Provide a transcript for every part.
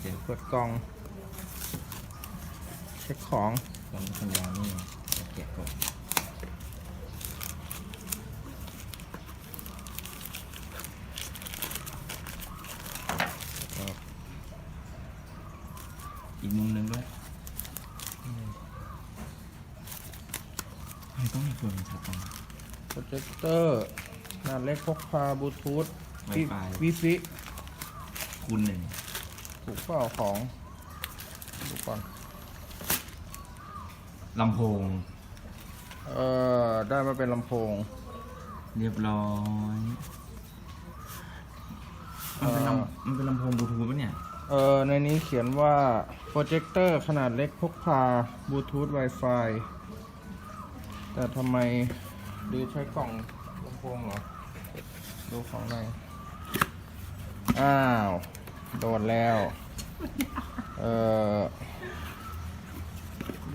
เจ็บเปิดกล่อง เช็คของตรงสัญญาณนี่เก็บก่อนอีกมุมหนึ่งด้วยไม่ต้องมีตัวเป็นชัดตรงโปรเจคเตอร์ขนาดเล็กพกพาบลูทูธ Wi-Fi วิฟิ คูณหนึ่ง ถูกเปล่าของดูก่อนลำโพง เออได้มาเป็นลำโพง เรียบร้อยมันเป็นเอ่อลำมันเป็นลำโพงบลูทูธปะเนี่ย เออในนี้เขียนว่าโปรเจคเตอร์ขนาดเล็กพกพาบลูทูธ Wi-Fi แต่ทำไมดูใช้กล่องลำโพงเหรอ ดูของในอ้าว โดนแล้ว เออ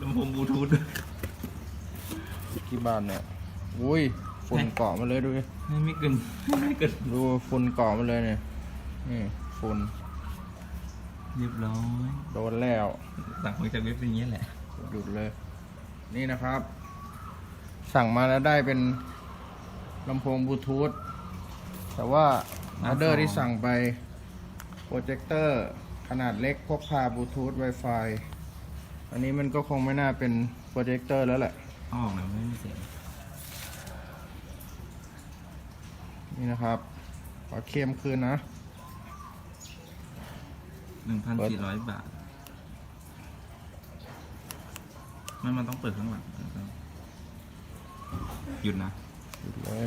ลำโพงบลูทูธกี่บาทเนี่ย อุ้ยฝุ่นเกาะมาเลยดูดิไม่ไม่เกินไม่เกินดูฝุ่นเกาะมาเลยเนี่ย นี่ฝุ่นเรียบร้อย โดนแล้วสั่งมาจากเว็บเป็นอย่างนี้แหละ หยุดเลย นี่นะครับ สั่งมาแล้วได้เป็นลำโพงบลูทูธแต่ว่าออเดอร์ที่สั่งไป โปรเจคเตอร์ขนาดเล็กพกพาบลูทูธ Wi-Fi อันนี้มันก็คงไม่น่าเป็นโปรเจคเตอร์แล้วแหละเอาออกมาไม่มีเสียงนี่นะครับขอเคลมคืนนะ หนึ่งพันสี่ร้อยบาท มันมันต้องเปิดข้างหลังหยุดนะ หยุดเลย